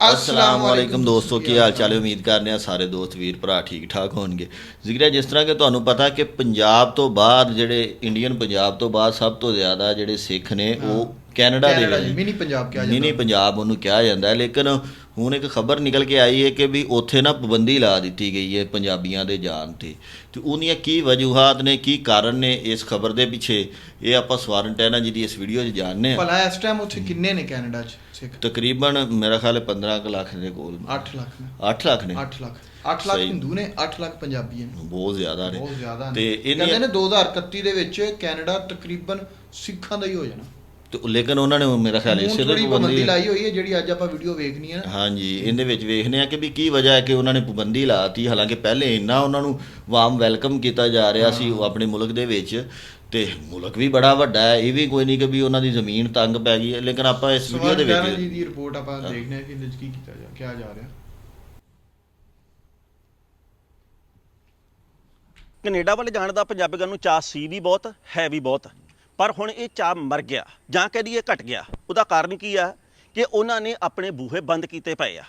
ਅਸਲਾਮ ਵਾਲੇਕਮ ਦੋਸਤੋ ਕੀ ਹਾਲ ਚਾਲ? ਹੈ ਉਮੀਦ ਕਰਨੇ ਆ ਸਾਰੇ ਦੋਸਤ ਵੀਰ ਭਰਾ ਠੀਕ ਠਾਕ ਹੋਣਗੇ। ਜ਼ਿਕਰ ਹੈ ਜਿਸ ਤਰ੍ਹਾਂ ਕਿ ਤੁਹਾਨੂੰ ਪਤਾ ਕਿ ਪੰਜਾਬ ਤੋਂ ਬਾਅਦ ਜਿਹੜੇ ਇੰਡੀਅਨ ਪੰਜਾਬ ਤੋਂ ਬਾਅਦ ਸਭ ਤੋਂ ਜ਼ਿਆਦਾ ਜਿਹੜੇ ਸਿੱਖ ਨੇ ਉਹ ਕੈਨੇਡਾ ਦੇ ਵਿੱਚ। ਮਿਨੀ ਪੰਜਾਬ ਕਿਹਾ ਮਿਨੀ ਪੰਜਾਬ ਉਹਨੂੰ ਕਿਹਾ ਜਾਂਦਾ ਲੇਕਿਨ ਹੁਣ ਇੱਕ ਖਬਰ ਨਿਕਲ ਕੇ ਆਈ ਹੈ ਕਿ ਵੀ ਉੱਥੇ ਨਾ ਪਾਬੰਦੀ ਲਾ ਦਿੱਤੀ ਗਈ ਹੈ ਪੰਜਾਬੀਆਂ ਦੇ ਜਾਣ ਤੇ। ਤੇ ਉਹਦੀਆਂ ਕੀ ਵਜੂਹਾਤ ਨੇ ਕੀ ਕਾਰਨ ਨੇ ਇਸ ਖਬਰ ਦੇ ਪਿੱਛੇ? ਇਹ ਆਪਾਂ ਸਵਾਰਨਟ ਹੈ ਨਾ ਜਿਹਦੀ ਇਸ ਵੀਡੀਓ 'ਚ ਜਾਣਨੇ ਆ ਭਲਾ ਇਸ ਟਾਈਮ ਉੱਥੇ ਕਿੰਨੇ ਨੇ ਕੈਨੇਡਾ 'ਚ ਸਿੱਖ? ਤਕਰੀਬਨ ਮੇਰਾ ਖਿਆਲ ਹੈ 15 ਕੁ ਲੱਖ ਦੇ ਕੋਲ 8 ਲੱਖ ਨੇ। 8 ਲੱਖ ਨੇ? 8 ਲੱਖ। 8 ਲੱਖ। ਹਿੰਦੂ ਨੇ 8 ਲੱਖ ਪੰਜਾਬੀ ਨੇ। ਬਹੁਤ ਜ਼ਿਆਦਾ ਨੇ। ਬਹੁਤ ਜ਼ਿਆਦਾ ਨੇ। ਤੇ ਕਹਿੰਦੇ ਇਹਨੇ ਨੇ 2031 ਦੇ ਵਿੱਚ ਕੈਨੇਡਾ ਤਕਰੀਬਨ ਸਿੱਖਾਂ ਦਾ ਹੀ ਹੋ ਜਾਣਾ। ਤੇ ਲੇਕਿਨ ਉਹਨਾਂ ਨੇ ਮੇਰਾ ਖਿਆਲ ਇਸੇ ਲਈ ਪਾਬੰਦੀ ਲਾਈ ਹੋਈ ਹੈ ਜਿਹੜੀ ਅੱਜ ਆਪਾਂ ਵੀਡੀਓ ਵੇਖਣੀ ਹੈ ਹਾਂਜੀ ਇਹਦੇ ਵਿੱਚ ਵੇਖਨੇ ਆ ਕਿ ਵੀ ਕੀ ਵਜ੍ਹਾ ਹੈ ਕਿ ਉਹਨਾਂ ਨੇ ਪਾਬੰਦੀ ਲਾਤੀ। ਹਾਲਾਂਕਿ ਪਹਿਲੇ ਇੰਨਾ ਉਹਨਾਂ ਨੂੰ ਵਾਮ ਵੈਲਕਮ ਕੀਤਾ ਜਾ ਰਿਹਾ ਸੀ ਉਹ ਆਪਣੇ ਮੁਲਕ ਦੇ ਵਿੱਚ। ਤੇ ਮੁਲਕ ਵੀ ਬੜਾ ਵੱਡਾ ਹੈ ਇਹ ਵੀ ਕੋਈ ਨਹੀਂ ਕਿ ਵੀ ਉਹਨਾਂ ਦੀ ਜ਼ਮੀਨ ਤੰਗ ਪੈ ਗਈ ਹੈ। ਲੇਕਿਨ ਆਪਾਂ ਇਸ ਵੀਡੀਓ ਦੇ ਸਵਾਲ ਜੀ ਵਿੱਚ ਦੀ ਰਿਪੋਰਟ ਆਪਾਂ ਦੇਖਦੇ ਹਾਂ ਕਿ ਇਹਦੇ 'ਚ ਕੀ ਕੀਤਾ ਜਾ ਕਿਹਾ ਜਾ ਰਿਹਾ। ਕੈਨੇਡਾ ਵੱਲ ਜਾਣ ਦਾ ਪੰਜਾਬੀਆਂ ਨੂੰ ਚਾਹ ਸੀ ਵੀ ਬਹੁਤ ਹੈ ਵੀ ਬਹੁਤ। ਪਰ ਹੁਣ ਇਹ ਚਾਹ ਮਰ ਗਿਆ, ਜਾਂ ਕਹਿ ਲਈਏ ਘਟ ਗਿਆ। ਉਹਦਾ ਕਾਰਨ ਕੀ ਆ? ਕਿ ਉਹਨਾਂ ਨੇ ਆਪਣੇ ਬੂਹੇ ਬੰਦ ਕੀਤੇ ਪਏ ਆ।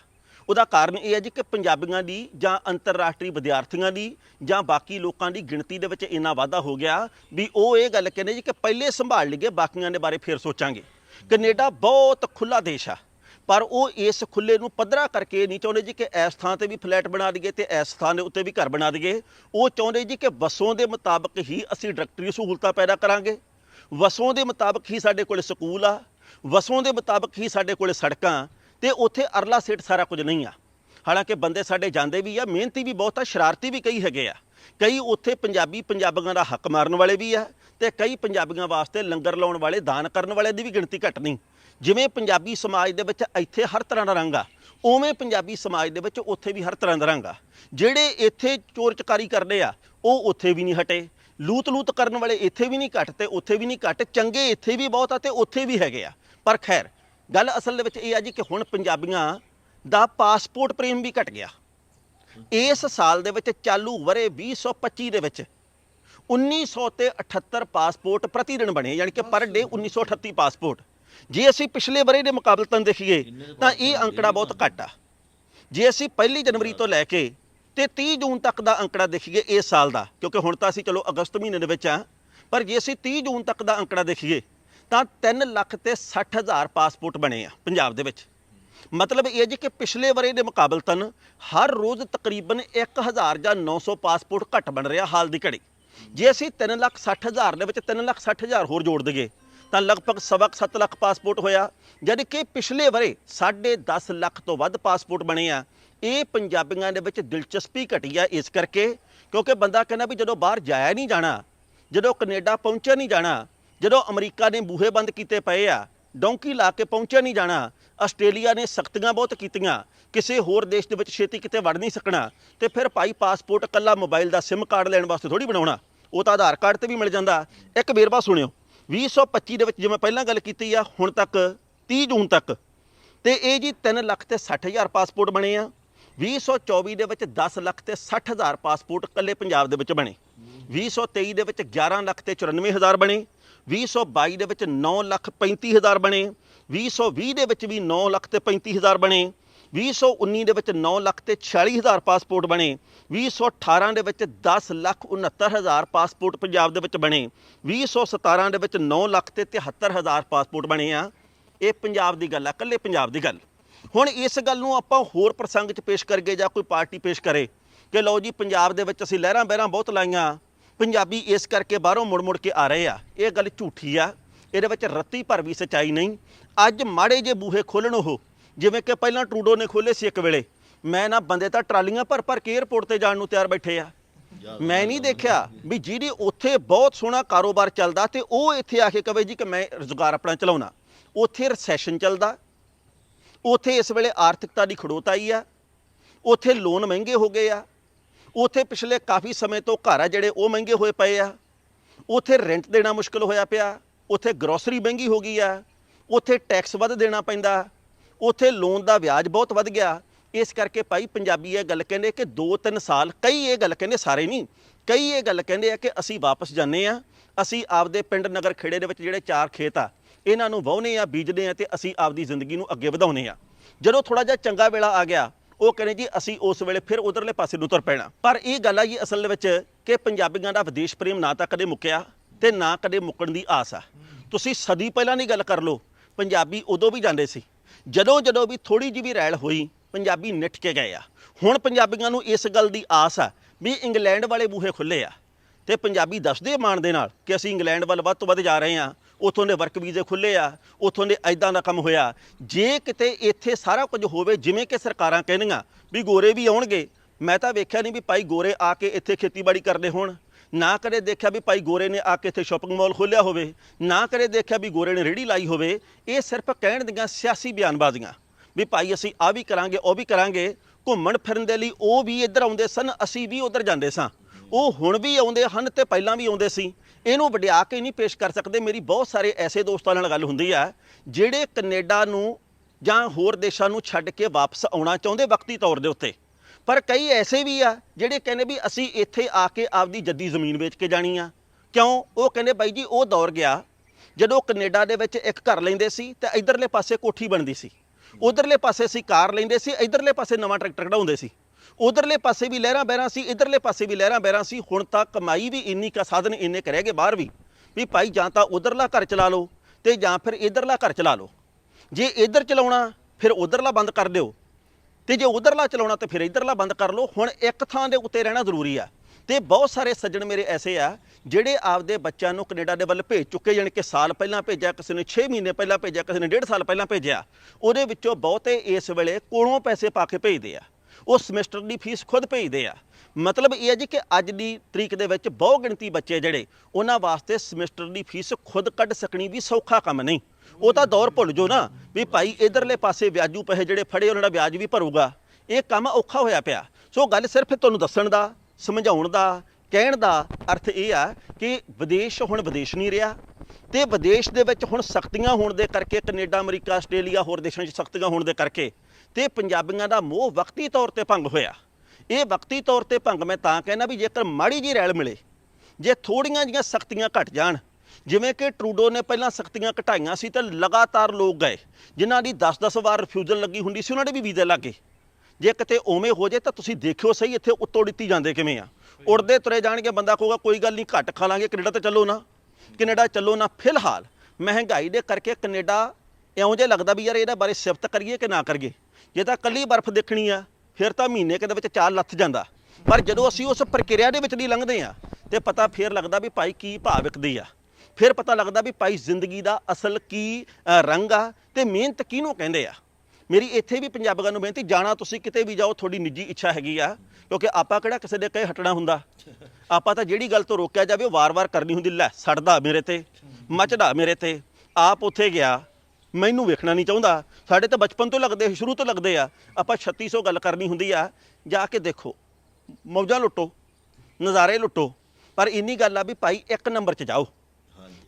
ਉਹਦਾ ਕਾਰਨ ਇਹ ਹੈ ਜੀ ਕਿ ਪੰਜਾਬੀਆਂ ਦੀ ਜਾਂ ਅੰਤਰਰਾਸ਼ਟਰੀ ਵਿਦਿਆਰਥੀਆਂ ਦੀ ਜਾਂ ਬਾਕੀ ਲੋਕਾਂ ਦੀ ਗਿਣਤੀ ਦੇ ਵਿੱਚ ਇੰਨਾ ਵਾਧਾ ਹੋ ਗਿਆ ਵੀ ਉਹ ਇਹ ਗੱਲ ਕਹਿੰਦੇ ਜੀ ਕਿ ਪਹਿਲੇ ਸੰਭਾਲ ਲਈਏ, ਬਾਕੀਆਂ ਦੇ ਬਾਰੇ ਫਿਰ ਸੋਚਾਂਗੇ। ਕੈਨੇਡਾ ਬਹੁਤ ਖੁੱਲਾ ਦੇਸ਼ ਆ, ਪਰ ਉਹ ਇਸ ਖੁੱਲੇ ਨੂੰ ਪੱਧਰਾ ਕਰਕੇ ਨਹੀਂ ਚਾਹੁੰਦੇ ਜੀ ਕਿ ਇਸ ਥਾਂ ਤੇ ਵੀ ਫਲੈਟ ਬਣਾ ਦਈਏ ਤੇ ਇਸ ਥਾਂ ਦੇ ਉੱਤੇ ਵੀ ਘਰ ਬਣਾ ਦਈਏ। ਉਹ ਚਾਹੁੰਦੇ ਜੀ ਕਿ ਵਸੋਂ ਦੇ ਮੁਤਾਬਕ ਹੀ ਅਸੀਂ ਡਾਇਰੈਕਟਰੀ ਸਹੂਲਤਾਂ ਪੈਦਾ ਕਰਾਂਗੇ। ਵਸੋਂ ਦੇ ਮੁਤਾਬਕ ਹੀ ਸਾਡੇ ਕੋਲ ਸਕੂਲ ਆ, ਵਸੋਂ ਦੇ ਮੁਤਾਬਕ ਹੀ ਸਾਡੇ ਕੋਲ ਸੜਕਾਂ, ਤੇ ਉੱਥੇ ਅਰਲਾ ਸੇਠ ਸਾਰਾ ਕੁਝ ਨਹੀਂ ਆ। ਹਾਲਾਂਕਿ ਬੰਦੇ ਸਾਡੇ ਜਾਂਦੇ ਵੀ ਆ, ਮਿਹਨਤੀ ਵੀ ਬਹੁਤ ਆ, ਸ਼ਰਾਰਤੀ ਵੀ ਕਈ ਹੈਗੇ ਆ। ਕਈ ਉੱਥੇ ਪੰਜਾਬੀ ਪੰਜਾਬੀਆਂ ਦਾ ਹੱਕ ਮਾਰਨ ਵਾਲੇ ਵੀ ਆ, ਤੇ ਕਈ ਪੰਜਾਬੀਆਂ ਵਾਸਤੇ ਲੰਗਰ ਲਾਉਣ ਵਾਲੇ, ਦਾਨ ਕਰਨ ਵਾਲੇ ਦੀ ਵੀ ਗਿਣਤੀ ਘੱਟ ਨਹੀਂ। ਜਿਵੇਂ ਪੰਜਾਬੀ ਸਮਾਜ ਦੇ ਵਿੱਚ ਇੱਥੇ ਹਰ ਤਰ੍ਹਾਂ ਦਾ ਰੰਗ ਆ, ਉਵੇਂ ਪੰਜਾਬੀ ਸਮਾਜ ਦੇ ਵਿੱਚ ਉੱਥੇ ਵੀ ਹਰ ਤਰ੍ਹਾਂ ਦਾ ਰੰਗ ਆ। ਜਿਹੜੇ ਇੱਥੇ ਚੋਰ ਚਕਾਰੀ ਕਰਦੇ ਆ, ਉਹ ਉੱਥੇ ਵੀ ਨਹੀਂ ਹਟੇ। ਲੂਤ ਲੂਤ ਕਰਨ ਵਾਲੇ ਇੱਥੇ ਵੀ ਨਹੀਂ ਘੱਟ ਤੇ ਉੱਥੇ ਵੀ ਨਹੀਂ ਘੱਟ, ਚੰਗੇ ਇੱਥੇ ਵੀ ਬਹੁਤ ਆ ਤੇ ਉੱਥੇ ਵੀ ਹੈਗੇ ਆ। ਪਰ ਖੈਰ, ਗੱਲ ਅਸਲ ਦੇ ਵਿੱਚ ਇਹ ਆ ਜੀ ਕਿ ਹੁਣ ਪੰਜਾਬੀਆਂ ਦਾ ਪਾਸਪੋਰਟ ਪ੍ਰੇਮ ਵੀ ਘਟ ਗਿਆ। ਇਸ ਸਾਲ ਦੇ ਵਿੱਚ ਚਾਲੂ ਵਰੇ 2025 ਦੇ ਵਿੱਚ 1900 ਤੇ 78 ਪਾਸਪੋਰਟ ਪ੍ਰਤੀ ਦਿਨ ਬਣੇ, ਯਾਨੀ ਕਿ ਪਰ ਡੇ 1938 ਪਾਸਪੋਰਟ। ਜੇ ਅਸੀਂ ਪਿਛਲੇ ਵਰੇ ਦੇ ਮੁਕਾਬਲਤਨ ਦੇਖੀਏ, ਤਾਂ ਇਹ ਅੰਕੜਾ ਬਹੁਤ ਘੱਟ ਆ। ਜੇ ਅਸੀਂ ਪਹਿਲੀ ਜਨਵਰੀ ਤੋਂ ਲੈ ਕੇ ਤੇ 30 ਜੂਨ ਤੱਕ ਦਾ ਅੰਕੜਾ ਦੇਖੀਏ ਇਸ ਸਾਲ ਦਾ, ਕਿਉਂਕਿ ਹੁਣ ਤਾਂ ਅਸੀਂ ਚਲੋ ਅਗਸਤ ਮਹੀਨੇ ਦੇ ਵਿੱਚ ਆ ਪਰ ਜੇ ਅਸੀਂ 30 ਜੂਨ ਤੱਕ ਦਾ ਅੰਕੜਾ ਦੇਖੀਏ, ਤਾਂ 3 ਲੱਖ ਤੇ 60 ਹਜ਼ਾਰ ਪਾਸਪੋਰਟ ਬਣੇ ਆ ਪੰਜਾਬ ਦੇ ਵਿੱਚ। ਮਤਲਬ ਇਹ ਜੀ ਕਿ ਪਿਛਲੇ ਵਰੇ ਦੇ ਮੁਕਾਬਲਤਨ ਹਰ ਰੋਜ਼ ਤਕਰੀਬਨ 1000 ਜਾਂ 900 ਪਾਸਪੋਰਟ ਘੱਟ ਬਣ ਰਿਹਾ ਹਾਲ ਦੀ ਘੜੀ। ਜੇ ਅਸੀਂ 3 ਲੱਖ 60 ਹਜ਼ਾਰ ਦੇ ਵਿੱਚ 3 ਲੱਖ 60 ਹਜ਼ਾਰ ਹੋਰ ਜੋੜ ਦਈਏ, ਤਾਂ ਲਗਭਗ ਸਵਾ ਕੁ ਸੱਤ ਲੱਖ ਪਾਸਪੋਰਟ ਹੋਇਆ। ਜਦ ਕਿ ਪਿਛਲੇ ਵਰੇ 10.5 ਲੱਖ ਤੋਂ ਵੱਧ ਪਾਸਪੋਰਟ ਬਣੇ ਆ ਇਹ ਪੰਜਾਬੀਆਂ ਦੇ ਵਿੱਚ ਦਿਲਚਸਪੀ ਘਟੀ ਆ ਇਸ ਕਰਕੇ, ਕਿਉਂਕਿ ਬੰਦਾ ਕਹਿੰਦਾ ਵੀ ਜਦੋਂ ਬਾਹਰ ਜਾਇਆ ਨਹੀਂ ਜਾਣਾ, ਜਦੋਂ ਕੈਨੇਡਾ ਪਹੁੰਚਿਆ ਨਹੀਂ ਜਾਣਾ, ਜਦੋਂ ਅਮਰੀਕਾ ਨੇ ਬੂਹੇ ਬੰਦ ਕੀਤੇ ਪਏ ਆ, ਡੌਂਕੀ ਲਾ ਕੇ ਪਹੁੰਚਿਆ ਨਹੀਂ ਜਾਣਾ, ਆਸਟ੍ਰੇਲੀਆ ਨੇ ਸਖਤੀਆਂ ਬਹੁਤ ਕੀਤੀਆਂ, ਕਿਸੇ ਹੋਰ ਦੇਸ਼ ਦੇ ਵਿੱਚ ਛੇਤੀ ਕਿਤੇ ਵੜ ਨਹੀਂ ਸਕਣਾ, ਤੇ ਫਿਰ ਭਾਈ ਪਾਸਪੋਰਟ ਕੱਲਾ ਮੋਬਾਈਲ ਦਾ SIM ਕਾਰਡ ਲੈਣ ਵਾਸਤੇ ਥੋੜੀ ਬਣਾਉਣਾ, ਉਹ ਤਾਂ ਆਧਾਰ ਕਾਰਡ ਤੇ ਵੀ ਮਿਲ ਜਾਂਦਾ। ਇੱਕ ਵੇਰਵਾ ਸੁਣਿਓ 2025 ਦੇ ਵਿੱਚ ਜਿਵੇਂ ਪਹਿਲਾਂ ਗੱਲ ਕੀਤੀ ਆ, ਹੁਣ ਤੱਕ 30 ਜੂਨ ਤੱਕ, ਤੇ ਇਹ ਜੀ 3 ਲੱਖ ਤੇ 60 ਹਜ਼ਾਰ ਪਾਸਪੋਰਟ ਬਣੇ ਆ। 2024 ਦੇ ਵਿੱਚ 10 ਲੱਖ ਤੇ 60 ਹਜ਼ਾਰ ਪਾਸਪੋਰਟ ਇਕੱਲੇ ਪੰਜਾਬ ਦੇ ਵਿੱਚ ਬਣੇ। 2023 ਦੇ ਵਿੱਚ 11 ਲੱਖ ਤੇ 94 ਹਜ਼ਾਰ ਬਣੇ। 2022 ਦੇ ਵਿੱਚ 9 ਲੱਖ 35 ਹਜ਼ਾਰ ਬਣੇ। 2020 ਦੇ ਵਿੱਚ ਵੀ 9 ਲੱਖ ਤੇ 35 ਹਜ਼ਾਰ ਬਣੇ। 2019 ਦੇ ਵਿੱਚ 9 ਲੱਖ ਤੇ 46 ਹਜ਼ਾਰ ਪਾਸਪੋਰਟ ਬਣੇ। 2018 ਦੇ ਵਿੱਚ 10 ਲੱਖ 69 ਹਜ਼ਾਰ ਪਾਸਪੋਰਟ ਪੰਜਾਬ ਦੇ ਵਿੱਚ ਬਣੇ। 2017 ਦੇ ਵਿੱਚ 9 ਲੱਖ ਤੇ 73 ਹਜ਼ਾਰ ਪਾਸਪੋਰਟ ਬਣੇ ਆ। ਇਹ ਪੰਜਾਬ ਦੀ ਗੱਲ ਆ, ਇਕੱਲੇ ਪੰਜਾਬ ਦੀ ਗੱਲ। ਹੁਣ ਇਸ ਗੱਲ ਨੂੰ ਆਪਾਂ ਹੋਰ ਪ੍ਰਸੰਗ 'ਚ ਪੇਸ਼ ਕਰਗੇ ਜਾਂ ਕੋਈ ਪਾਰਟੀ ਪੇਸ਼ ਕਰੇ ਕਿ ਲਓ ਜੀ, ਪੰਜਾਬ ਦੇ ਵਿੱਚ ਅਸੀਂ ਲਹਿਰਾਂ ਬਹਿਰਾਂ ਬਹੁਤ ਲਾਈਆਂ। ਪੰਜਾਬੀ ਇਸ ਕਰਕੇ ਬਾਹਰੋਂ ਮੁੜ ਮੁੜ ਕੇ ਆ ਰਹੇ ਆ। ਇਹ ਗੱਲ ਝੂਠੀ ਆ। ਇਹਦੇ ਵਿੱਚ ਰੱਤੀ ਭਰ ਵੀ ਸਚਾਈ ਨਹੀਂ। ਅੱਜ ਮਾੜੇ ਜੇ ਬੂਹੇ ਖੋਲਣ ਉਹ, ਜਿਵੇਂ ਕਿ ਪਹਿਲਾਂ ਟਰੂਡੋ ਨੇ ਖੋਲੇ ਸੀ ਇੱਕ ਵੇਲੇ। ਮੈਂ ਨਾ ਬੰਦੇ ਤਾਂ ਟਰਾਲੀਆਂ ਭਰ ਭਰ ਕੇ 에어ਪੋਰਟ ਤੇ ਜਾਣ ਨੂੰ ਤਿਆਰ ਬੈਠੇ ਆ। ਮੈਂ ਨਹੀਂ ਦੇਖਿਆ ਵੀ ਜਿਹੜੀ ਉੱਥੇ ਬਹੁਤ ਸੋਹਣਾ ਕਾਰੋਬਾਰ ਚੱਲਦਾ ਤੇ ਉਹ ਇੱਥੇ ਆ ਕੇ ਕਵੇ ਜੀ ਕਿ ਮੈਂ ਰੁਜ਼ਗਾਰ ਆਪਣਾ ਚਲਾਉਣਾ। ਉੱਥੇ ਰਸੈਸ਼ਨ ਚੱਲਦਾ ਉੱਥੇ ਇਸ ਵੇਲੇ ਆਰਥਿਕਤਾ ਦੀ ਖੜੋਤ ਆਈ ਆ। ਉੱਥੇ ਲੋਨ ਮਹਿੰਗੇ ਹੋ ਗਏ ਆ। ਉੱਥੇ ਪਿਛਲੇ ਕਾਫੀ ਸਮੇਂ ਤੋਂ ਘਰ ਆ ਜਿਹੜੇ, ਉਹ ਮਹਿੰਗੇ ਹੋਏ ਪਏ ਆ। ਉੱਥੇ ਰੈਂਟ ਦੇਣਾ ਮੁਸ਼ਕਲ ਹੋਇਆ ਪਿਆ। ਉੱਥੇ ਗਰੋਸਰੀ ਮਹਿੰਗੀ ਹੋ ਗਈ ਆ। ਉੱਥੇ ਟੈਕਸ ਵੱਧ ਦੇਣਾ ਪੈਂਦਾ। ਉੱਥੇ ਲੋਨ ਦਾ ਵਿਆਜ ਬਹੁਤ ਵੱਧ ਗਿਆ। ਇਸ ਕਰਕੇ ਭਾਈ ਪੰਜਾਬੀ ਇਹ ਗੱਲ ਕਹਿੰਦੇ ਕਿ 2-3 ਸਾਲ, ਕਈ ਇਹ ਗੱਲ ਕਹਿੰਦੇ ਸਾਰੇ ਨਹੀਂ, ਕਈ ਇਹ ਗੱਲ ਕਹਿੰਦੇ ਆ ਕਿ ਅਸੀਂ ਵਾਪਸ ਜਾਂਦੇ ਆ। ਅਸੀਂ ਆਪਦੇ ਪਿੰਡ ਨਗਰ ਖੇੜੇ ਦੇ ਵਿੱਚ ਜਿਹੜੇ ਚਾਰ ਖੇਤ ਆ ਇਹਨਾਂ ਨੂੰ ਵਾਹੁੰਦੇ ਆ, ਬੀਜਦੇ ਆ ਤੇ ਅਸੀਂ ਆਪਦੀ ਜ਼ਿੰਦਗੀ ਨੂੰ ਅੱਗੇ ਵਧਾਉਨੇ ਆ। ਜਦੋਂ ਥੋੜਾ ਜਿਹਾ ਚੰਗਾ ਵੇਲਾ ਆ ਗਿਆ, ਉਹ ਕਹਿੰਦੇ ਜੀ ਅਸੀਂ ਉਸ ਵੇਲੇ ਫਿਰ ਉਧਰਲੇ ਪਾਸੇ ਨੂੰ ਤੁਰ ਪੈਣਾ। ਪਰ ਇਹ ਗੱਲ ਆ ਜੀ ਅਸਲ ਦੇ ਵਿੱਚ ਕਿ ਪੰਜਾਬੀਆਂ ਦਾ ਵਿਦੇਸ਼ ਪ੍ਰੇਮ ਨਾ ਤਾਂ ਕਦੇ ਮੁੱਕਿਆ ਤੇ ਨਾ ਕਦੇ ਮੁੱਕਣ ਦੀ ਆਸ ਆ। ਤੁਸੀਂ ਸਦੀ ਪਹਿਲਾਂ ਦੀ ਗੱਲ ਕਰ ਲਓ, ਪੰਜਾਬੀ ਉਦੋਂ ਵੀ ਜਾਂਦੇ ਸੀ, ਜਦੋਂ ਜਦੋਂ ਵੀ ਥੋੜੀ ਜਿਹੀ ਵੀ ਰੈਲ ਹੋਈ, ਪੰਜਾਬੀ ਨਿੱਠ ਕੇ ਗਏ ਆ। ਹੁਣ ਪੰਜਾਬੀਆਂ ਨੂੰ ਇਸ ਗੱਲ ਦੀ ਆਸ ਆ ਵੀ ਇੰਗਲੈਂਡ ਵਾਲੇ ਬੂਹੇ ਖੁੱਲੇ ਆ ਤੇ ਪੰਜਾਬੀ ਦੱਸਦੇ ਮਾਣ ਦੇ ਨਾਲ ਕਿ ਅਸੀਂ ਇੰਗਲੈਂਡ ਵੱਲ ਵੱਧ ਤੋਂ ਵੱਧ ਜਾ ਰਹੇ ਹਾਂ ਉਥੋਂ ਦੇ ਵਰਕ ਵੀਜ਼ੇ ਖੁੱਲੇ ਆ, ਉਥੋਂ ਦੇ ਐਦਾਂ ਦਾ ਕੰਮ ਹੋਇਆ। ਜੇ ਕਿਤੇ ਇੱਥੇ ਸਾਰਾ ਕੁਝ ਹੋਵੇ, ਜਿਵੇਂ ਕਿ ਸਰਕਾਰਾਂ ਕਹਿੰਦੀਆਂ ਵੀ ਗੋਰੇ ਵੀ ਆਉਣਗੇ, ਮੈਂ ਤਾਂ ਵੇਖਿਆ ਨਹੀਂ ਵੀ ਭਾਈ ਗੋਰੇ ਆ ਕੇ ਇੱਥੇ ਖੇਤੀਬਾੜੀ ਕਰਦੇ ਹੋਣ। ਨਾ ਕਦੇ ਦੇਖਿਆ ਵੀ ਭਾਈ ਗੋਰੇ ਨੇ ਆ ਕੇ ਇੱਥੇ ਸ਼ਾਪਿੰਗ ਮਾਲ ਖੋਲ੍ਹਿਆ ਹੋਵੇ। ਨਾ ਕਦੇ ਦੇਖਿਆ ਵੀ ਗੋਰੇ ਨੇ ਰੇੜੀ ਲਾਈ ਹੋਵੇ। ਇਹ ਸਿਰਫ ਕਹਿਣ ਦੀਆਂ ਸਿਆਸੀ ਬਿਆਨਬਾਜ਼ੀਆਂ ਵੀ ਭਾਈ ਅਸੀਂ ਆ ਵੀ ਕਰਾਂਗੇ, ਉਹ ਵੀ ਕਰਾਂਗੇ। ਘੁੰਮਣ ਫਿਰਨ ਦੇ ਲਈ ਉਹ ਵੀ ਇੱਧਰ ਆਉਂਦੇ ਸਨ, ਅਸੀਂ ਵੀ ਉੱਧਰ ਜਾਂਦੇ ਸਾਂ। ਉਹ ਹੁਣ ਵੀ ਆਉਂਦੇ ਹਨ ਤੇ ਪਹਿਲਾਂ ਵੀ ਆਉਂਦੇ ਸੀ। ਇਹਨੂੰ ਵਡਿਆ ਕੇ ਨਹੀਂ ਪੇਸ਼ ਕਰ ਸਕਦੇ। ਮੇਰੀ ਬਹੁਤ ਸਾਰੇ ਐਸੇ ਦੋਸਤਾਂ ਨਾਲ ਗੱਲ ਹੁੰਦੀ ਆ, ਜਿਹੜੇ ਕੈਨੇਡਾ ਨੂੰ ਜਾਂ ਹੋਰ ਦੇਸ਼ਾਂ ਨੂੰ ਛੱਡ ਕੇ ਵਾਪਸ ਆਉਣਾ ਚਾਹੁੰਦੇ ਵਕਤੀ ਤੌਰ ਦੇ ਉੱਤੇ। ਪਰ ਕਈ ਐਸੇ ਵੀ ਆ, ਜਿਹੜੇ ਕਹਿੰਦੇ ਵੀ ਅਸੀਂ ਇੱਥੇ ਆ ਕੇ ਆਪਦੀ ਜੱਦੀ ਜ਼ਮੀਨ ਵੇਚ ਕੇ ਜਾਣੀ ਆ। ਕਿਉਂ? ਉਹ ਕਹਿੰਦੇ ਬਾਈ ਜੀ, ਉਹ ਦੌਰ ਗਿਆ, ਜਦੋਂ ਕੈਨੇਡਾ ਦੇ ਵਿੱਚ ਇੱਕ ਘਰ ਲੈਂਦੇ ਸੀ ਤੇ ਇਧਰਲੇ ਪਾਸੇ ਕੋਠੀ ਬਣਦੀ ਸੀ। ਉਧਰਲੇ ਪਾਸੇ ਅਸੀਂ ਕਾਰ ਲੈਂਦੇ ਸੀ, ਇਧਰਲੇ ਪਾਸੇ ਨਵਾਂ ਟਰੈਕਟਰ ਕਢਾਉਂਦੇ ਸੀ। ਉਧਰਲੇ ਪਾਸੇ ਵੀ ਲਹਿਰਾਂ ਬਹਿਰਾਂ ਸੀ, ਇਧਰਲੇ ਪਾਸੇ ਵੀ ਲਹਿਰਾਂ ਬਹਿਰਾਂ ਸੀ, ਹੁਣ ਤਾਂ ਕਮਾਈ ਵੀ ਇੰਨੀ ਕਾ ਸਾਧਨ ਇੰਨੇ ਕੁ ਰਹਿ ਗਏ ਬਾਹਰ ਵੀ ਵੀ ਭਾਈ ਜਾਂ ਤਾਂ ਉਧਰਲਾ ਘਰ ਚਲਾ ਲਓ ਤੇ ਜਾਂ ਫਿਰ ਇਧਰਲਾ ਘਰ ਚਲਾ ਲਓ। ਜੇ ਇਧਰ ਚਲਾਉਣਾ, ਫਿਰ ਉਧਰਲਾ ਬੰਦ ਕਰ ਦਿਓ। ਤੇ ਜੇ ਉਧਰਲਾ ਚਲਾਉਣਾ ਤੇ ਫਿਰ ਇਧਰਲਾ ਬੰਦ ਕਰ ਲਓ। ਹੁਣ ਇੱਕ ਥਾਂ ਦੇ ਉੱਤੇ ਰਹਿਣਾ ਜ਼ਰੂਰੀ ਆ। ਤੇ ਬਹੁਤ ਸਾਰੇ ਸੱਜਣ ਮੇਰੇ ਐਸੇ ਆ, ਜਿਹੜੇ ਆਪਦੇ ਬੱਚਿਆਂ ਨੂੰ ਕੈਨੇਡਾ ਦੇ ਵੱਲ ਭੇਜ ਚੁੱਕੇ, ਜਾਣੀ ਕਿ ਸਾਲ ਪਹਿਲਾਂ ਭੇਜਿਆ, ਕਿਸੇ ਨੇ 6 ਮਹੀਨੇ ਪਹਿਲਾਂ ਭੇਜਿਆ, ਕਿਸੇ ਨੇ 1.5 ਸਾਲ ਪਹਿਲਾਂ ਭੇਜਿਆ, ਉਹਦੇ ਵਿੱਚੋਂ ਬਹੁਤੇ ਇਸ ਵੇਲੇ ਕੋਲੋਂ ਪੈਸੇ ਪਾ ਕੇ ਭੇਜਦੇ ਆ। ਉਹ ਸਮੈਸਟਰ ਦੀ ਫੀਸ ਖੁਦ ਭੇਜਦੇ ਆ। ਮਤਲਬ ਇਹ ਹੈ ਜੀ ਕਿ ਅੱਜ ਦੀ ਤਰੀਕ ਦੇ ਵਿੱਚ ਬਹੁ ਗਿਣਤੀ ਬੱਚੇ ਜਿਹੜੇ, ਉਹਨਾਂ ਵਾਸਤੇ ਸਮੈਸਟਰ ਦੀ ਫੀਸ ਖੁਦ ਕੱਢ ਸਕਣੀ ਵੀ ਸੌਖਾ ਕੰਮ ਨਹੀਂ। ਉਹ ਤਾਂ ਦੌਰ ਭੁੱਲ ਜੋ ਨਾ ਵੀ ਭਾਈ ਇਧਰਲੇ ਪਾਸੇ ਵਿਆਜੂ ਪੈਸੇ ਜਿਹੜੇ ਫੜੇ, ਉਹਨਾਂ ਦਾ ਵਿਆਜ ਵੀ ਭਰੂਗਾ। ਇਹ ਕੰਮ ਔਖਾ ਹੋਇਆ ਪਿਆ। ਸੋ ਗੱਲ ਸਿਰਫ ਤੁਹਾਨੂੰ ਦੱਸਣ ਦਾ, ਸਮਝਾਉਣ ਦਾ, ਕਹਿਣ ਦਾ ਅਰਥ ਇਹ ਆ ਕਿ ਵਿਦੇਸ਼ ਹੁਣ ਵਿਦੇਸ਼ ਨਹੀਂ ਰਿਹਾ ਤੇ ਵਿਦੇਸ਼ ਦੇ ਵਿੱਚ ਹੁਣ ਸਖਤੀਆਂ ਹੋਣ ਦੇ ਕਰਕੇ, ਕੈਨੇਡਾ, ਅਮਰੀਕਾ, ਆਸਟ੍ਰੇਲੀਆ ਹੋਰ ਦੇਸ਼ਾਂ 'ਚ ਸਖਤੀਆਂ ਹੋਣ ਦੇ ਕਰਕੇ ਤੇ ਪੰਜਾਬੀਆਂ ਦਾ ਮੋਹ ਵਕਤੀ ਤੌਰ ਤੇ ਭੰਗ ਹੋਇਆ। ਇਹ ਵਕਤੀ ਤੌਰ ਤੇ ਭੰਗ ਮੈਂ ਤਾਂ ਕਹਿੰਦਾ ਵੀ ਜੇਕਰ ਮਾੜੀ ਜੀ ਰੈਲ ਮਿਲੇ, ਜੇ ਥੋੜੀਆਂ ਜੀਆਂ ਸਖਤੀਆਂ ਘਟ ਜਾਣ, ਜਿਵੇਂ ਕਿ ਟਰੂਡੋ ਨੇ ਪਹਿਲਾਂ ਸਖਤੀਆਂ ਘਟਾਈਆਂ ਸੀ ਤੇ ਲਗਾਤਾਰ ਲੋਕ ਗਏ, ਜਿਨ੍ਹਾਂ ਦੀ 10-10 ਵਾਰ ਰਿਫਿਊਜ਼ਲ ਲੱਗੀ ਹੁੰਦੀ ਸੀ, ਉਹਨਾਂ ਦੇ ਵੀ ਵੀਜ਼ੇ ਲੱਗੇ ਜੇ ਕਿਤੇ ਉਵੇਂ ਹੋ ਜੇ ਤਾਂ ਤੁਸੀਂ ਦੇਖਿਓ ਸਹੀ ਇੱਥੇ ਉੱਤੋਂ ਡਿੱਤੀ ਜਾਂਦੇ ਕਿਵੇਂ ਆ। ਉੜਦੇ ਤੁਰੇ ਜਾਣਗੇ, ਬੰਦਾ ਕਹੂਗਾ, ਕੋਈ ਗੱਲ ਨਹੀਂ, ਘੱਟ ਖਾ ਲਾਂਗੇ, ਕੈਨੇਡਾ ਤੇ ਚੱਲੋ ਨਾ। ਕੈਨੇਡਾ ਚੱਲੋ ਨਾ। ਫਿਲਹਾਲ ਮਹਿੰਗਾਈ ਦੇ ਕਰਕੇ ਕੈਨੇਡਾ ਇਉਂ ਜੇ ਲੱਗਦਾ ਵੀ ਯਾਰ ਇਹਦੇ ਬਾਰੇ ਸਿਫਤ ਕਰੀਏ ਕਿ ਨਾ ਕਰੀਏ? ਜੇ ਤਾਂ ਕੱਲੀ ਬਰਫ਼ ਦੇਖਣੀ ਆ, ਫਿਰ ਤਾਂ ਮਹੀਨੇ ਕੁ ਵਿੱਚ ਚਾਲ ਲੱਥ ਜਾਂਦਾ। ਪਰ ਜਦੋਂ ਅਸੀਂ ਉਸ ਪ੍ਰਕਿਰਿਆ ਦੇ ਵਿੱਚ ਦੀ ਲੰਘਦੇ ਆ, ਤੇ ਪਤਾ ਫਿਰ ਲੱਗਦਾ ਵੀ ਭਾਈ ਕੀ ਭਾਵ ਵਿਕਦੀ ਆ। ਫਿਰ ਪਤਾ ਲੱਗਦਾ ਵੀ ਭਾਈ ਜ਼ਿੰਦਗੀ ਦਾ ਅਸਲ ਕੀ ਰੰਗ ਆ, ਤੇ ਮਿਹਨਤ ਕਿਹਨੂੰ ਕਹਿੰਦੇ ਆ। ਮੇਰੀ ਇੱਥੇ ਵੀ ਪੰਜਾਬੀਆਂ ਨੂੰ ਬੇਨਤੀ, ਜਾਣਾ ਤੁਸੀਂ ਕਿਤੇ ਵੀ ਜਾਓ, ਤੁਹਾਡੀ ਨਿੱਜੀ ਇੱਛਾ ਹੈਗੀ ਆ, ਕਿਉਂਕਿ ਆਪਾਂ ਕਿਹੜਾ ਕਿਸੇ ਦੇ ਕਹੇ ਹਟਣਾ ਹੁੰਦਾ। ਆਪਾਂ ਤਾਂ ਜਿਹੜੀ ਗੱਲ ਤੋਂ ਰੋਕਿਆ ਜਾਵੇ, ਉਹ ਵਾਰ-ਵਾਰ ਕਰਨੀ ਹੁੰਦੀ, ਲੈ, ਸੜਦਾ ਮੇਰੇ ਤੇ, ਮੱਚਦਾ ਮੇਰੇ ਤੇ, ਆਪ ਉੱਥੇ ਗਿਆ ਮੈਨੂੰ ਵੇਖਣਾ ਨਹੀਂ ਚਾਹੁੰਦਾ। ਸਾਡੇ ਤਾਂ ਬਚਪਨ ਤੋਂ ਲੱਗਦੇ ਸ਼ੁਰੂ ਤੋਂ ਲੱਗਦੇ ਆ। ਆਪਾਂ 3600 ਗੱਲ ਕਰਨੀ ਹੁੰਦੀ ਆ। ਜਾ ਕੇ ਦੇਖੋ। ਮੌਜਾਂ ਲੁੱਟੋ ਨਜ਼ਾਰੇ ਲੁੱਟੋ। ਪਰ ਇੰਨੀ ਗੱਲ ਆ ਵੀ ਭਾਈ ਇੱਕ ਨੰਬਰ 'ਚ ਜਾਓ।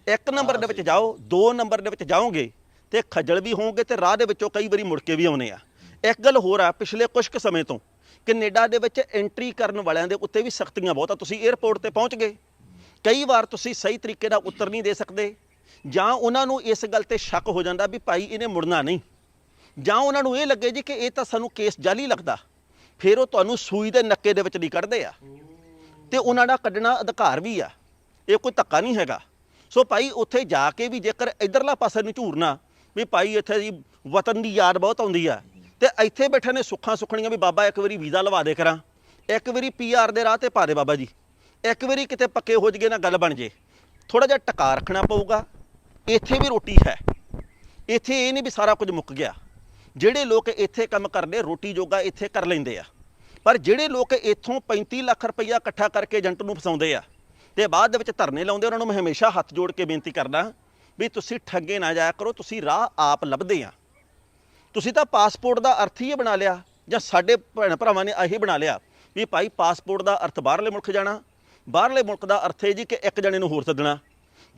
ਇੱਕ ਨੰਬਰ ਦੇ ਵਿੱਚ ਜਾਓ ਦੋ ਨੰਬਰ ਦੇ ਵਿੱਚ ਜਾਓਗੇ ਤੇ ਖੱਜਲ ਵੀ ਹੋਵੋਗੇ ਤੇ ਰਾਹ ਦੇ ਵਿੱਚੋਂ ਕਈ ਵਾਰੀ ਮੁੜ ਕੇ ਵੀ ਆਉਨੇ ਆ। ਇੱਕ ਗੱਲ ਹੋਰ ਆ ਪਿਛਲੇ ਕੁਝ ਕੁ ਸਮੇਂ ਤੋਂ ਕੈਨੇਡਾ ਦੇ ਵਿੱਚ ਐਂਟਰੀ ਕਰਨ ਵਾਲਿਆਂ ਦੇ ਉੱਤੇ ਵੀ ਸਖਤੀਆਂ ਬਹੁਤ ਆ। ਤੁਸੀਂ 에ਅਰਪੋਰਟ ਤੇ ਪਹੁੰਚ ਗਏ। ਕਈ ਵਾਰ ਤੁਸੀਂ ਸਹੀ ਤਰੀਕੇ ਨਾਲ ਉੱਤਰ ਨਹੀਂ ਦੇ ਸਕਦੇ। ਜਾਂ ਉਹਨਾਂ ਨੂੰ ਇਸ ਗੱਲ ਤੇ ਸ਼ੱਕ ਹੋ ਜਾਂਦਾ ਵੀ ਭਾਈ ਇਹਨੇ ਮੁੜਨਾ ਨਹੀਂ। ਜਾਂ ਉਹਨਾਂ ਨੂੰ ਇਹ ਲੱਗੇ ਜੀ ਕਿ ਇਹ ਤਾਂ ਸਾਨੂੰ ਕੇਸ ਜਾਲੀ ਲੱਗਦਾ। ਫਿਰ ਉਹ ਤੁਹਾਨੂੰ ਸੂਈ ਦੇ ਨੱਕੇ ਦੇ ਵਿੱਚ ਨਹੀਂ ਕੱਢਦੇ ਆ। ਤੇ ਉਹਨਾਂ ਦਾ ਕੱਢਣਾ ਅਧਿਕਾਰ ਵੀ ਆ। ਇਹ ਕੋਈ ਧੱਕਾ ਨਹੀਂ ਹੈਗਾ। ਸੋ ਭਾਈ ਉੱਥੇ ਜਾ ਕੇ ਵੀ ਜੇਕਰ ਇਧਰਲਾ ਪਾਸੇ ਨੂੰ ਝੂਰਨਾ, ਵੀ ਭਾਈ ਇੱਥੇ ਦੀ ਵਤਨ ਦੀ ਯਾਦ ਬਹੁਤ ਆਉਂਦੀ ਆ। ਤੇ ਇੱਥੇ ਬੈਠੇ ਨੇ ਸੁੱਖਾਂ ਸੁੱਖਣੀਆਂ ਵੀ ਬਾਬਾ ਇੱਕ ਵਾਰੀ ਵੀਜ਼ਾ ਲਵਾ ਦੇ ਕਰਾਂ। ਇੱਕ ਵਾਰੀ ਪੀਆਰ ਦੇ ਰਾਹ ਤੇ ਪਾ ਦੇ ਬਾਬਾ ਜੀ। ਇੱਕ ਵਾਰੀ ਕਿਤੇ ਪੱਕੇ ਹੋ ਜਗੇ ਨਾ ਗੱਲ ਬਣ ਜੇ। ਥੋੜਾ ਜਿਹਾ ਟਕਾ ਰੱਖਣਾ ਪਊਗਾ। ਇੱਥੇ ਵੀ ਰੋਟੀ ਹੈ। ਇੱਥੇ ਇਹ ਨਹੀਂ ਵੀ ਸਾਰਾ ਕੁਝ ਮੁੱਕ ਗਿਆ। ਜਿਹੜੇ ਲੋਕ ਇੱਥੇ ਕੰਮ ਕਰਦੇ, ਰੋਟੀ ਜੋਗਾ ਇੱਥੇ ਕਰ ਲੈਂਦੇ ਆ। ਪਰ ਜਿਹੜੇ ਲੋਕ ਇੱਥੋਂ 35 ਲੱਖ ਰੁਪਈਆ ਇਕੱਠਾ ਕਰਕੇ ਏਜੰਟ ਨੂੰ ਫਸਾਉਂਦੇ ਆ, ਤੇ ਬਾਅਦ ਦੇ ਵਿੱਚ ਧਰਨੇ ਲਾਉਂਦੇ ਉਹਨਾਂ ਨੂੰ ਮੈਂ ਹਮੇਸ਼ਾ ਹੱਥ ਜੋੜ ਕੇ ਬੇਨਤੀ ਕਰਦਾ ਵੀ ਤੁਸੀਂ ਠੱਗੇ ਨਾ ਜਾਇਆ ਕਰੋ, ਤੁਸੀਂ ਰਾਹ ਆਪ ਲੱਭਦੇ ਆ। ਤੁਸੀਂ ਤਾਂ ਪਾਸਪੋਰਟ ਦਾ ਅਰਥ ਹੀ ਇਹ ਬਣਾ ਲਿਆ, ਜਾਂ ਸਾਡੇ ਭੈਣ ਭਰਾਵਾਂ ਨੇ ਇਹੀ ਬਣਾ ਲਿਆ ਵੀ ਭਾਈ ਪਾਸਪੋਰਟ ਦਾ ਅਰਥ ਬਾਹਰਲੇ ਮੁਲਕ ਜਾਣਾ। ਬਾਹਰਲੇ ਮੁਲਕ ਦਾ ਅਰਥ ਹੈ ਜੀ ਕਿ ਇੱਕ ਜਣੇ ਨੂੰ ਹੋਰ ਸੱਦਣਾ।